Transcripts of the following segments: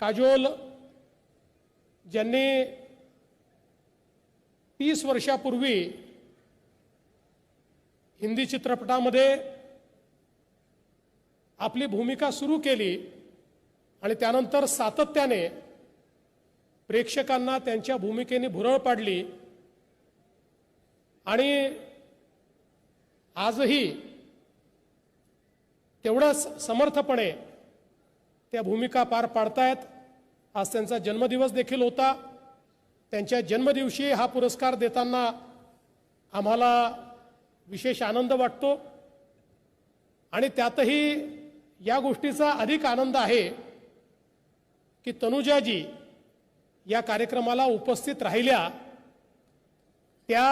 काजोल ज्यांनी तीस वर्षापूर्वी हिंदी चित्रपटामध्ये आपली भूमिका सुरू केली आणि त्यानंतर सातत्याने प्रेक्षकांना त्यांच्या भूमिकेने भुरळ पाडली. आणि आजही तेवढंच समर्थपणे त्या भूमिका पार पाडतायत. आज त्यांचा जन्मदिवस देखील होता. त्यांच्या जन्मदिवशी हा पुरस्कार देताना आम्हाला विशेष आनंद वाटतो. आणि त्यातही या गोष्टीचा अधिक आनंद आहे की तनुजाजी या कार्यक्रमाला उपस्थित राहिल्या. त्या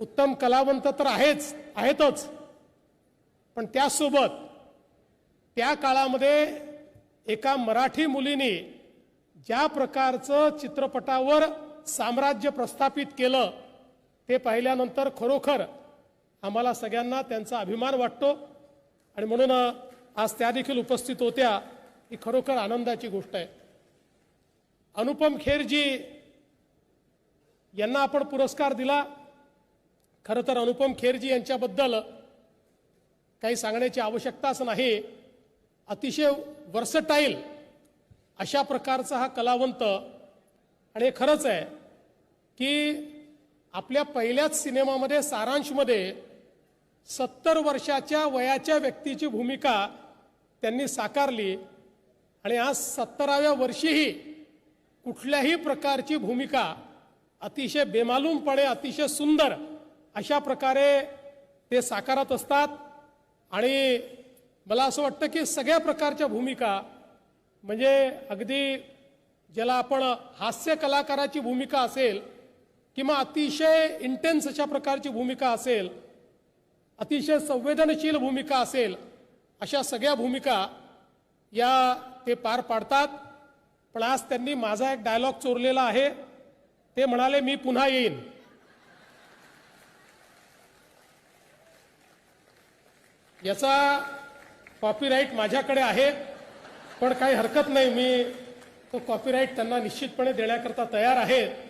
उत्तम कलावंत तर आहेच आहेतच. पण त्यासोबत त्या काळामध्ये एका मराठी मुलीने ज्या प्रकारचं चित्रपटावर साम्राज्य प्रस्थापित केलं ते पाहिल्यानंतर खरोखर आम्हाला सगळ्यांना त्यांचा अभिमान वाटतो. आणि म्हणून आज त्या देखील उपस्थित होत्या ही खरोखर आनंदाची गोष्ट आहे. अनुपम खेरजी यांना आपण पुरस्कार दिला. खरं तर अनुपम खेरजी यांच्याबद्दल काही सांगण्याची आवश्यकताच नाही. अतिशय वर्सटाईल अशा प्रकारचा हा कलावंत. आणि हे खरंच आहे की आपल्या पहिल्याच सिनेमामध्ये सारांशमध्ये सत्तर वर्षाच्या वयाच्या व्यक्तीची भूमिका त्यांनी साकारली. आणि आज सत्तराव्या वर्षीही कुठल्याही प्रकारची भूमिका अतिशय बेमालूमपणे अतिशय सुंदर अशा प्रकारे ते साकारत असतात. आणि मला असं वाटतं की सगळ्या प्रकारच्या भूमिका म्हणजे अगदी ज्याला आपण हास्य कलाकाराची भूमिका असेल किंवा अतिशय इंटेन्स अशा प्रकारची भूमिका असेल अतिशय संवेदनशील भूमिका असेल अशा सगळ्या भूमिका या ते पार पाडतात. पण आज त्यांनी माझा एक डायलॉग चोरलेला आहे. ते म्हणाले मी पुन्हा येईन. याचा कॉपीराईट माझ्याकडे आहे पण काही हरकत नाही. मी तो कॉपीराईट त्यांना निश्चितपणे देण्याकरता तयार आहे.